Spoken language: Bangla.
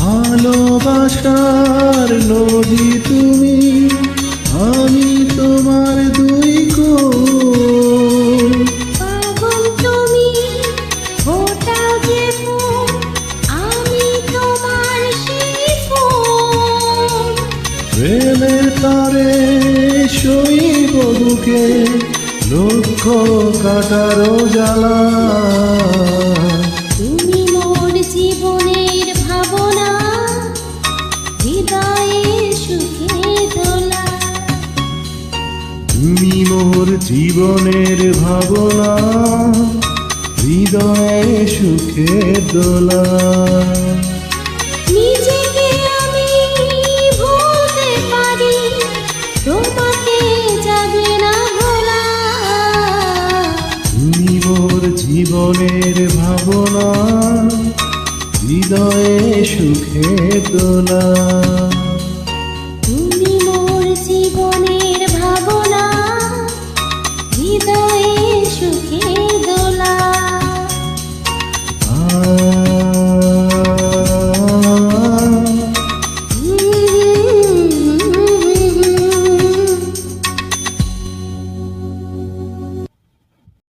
ভালোবাসার নদী তুমি আমি তোমার দুই সেই প্রেমের তারে শৈব বুকে লক্ষ কাটারো জ্বালা। তুমি মোর জীবনের ভাবনা হৃদয়ে সুখে দোলা। জীবনের ভাবনা হৃদয়ে সুখে দোলা। 你提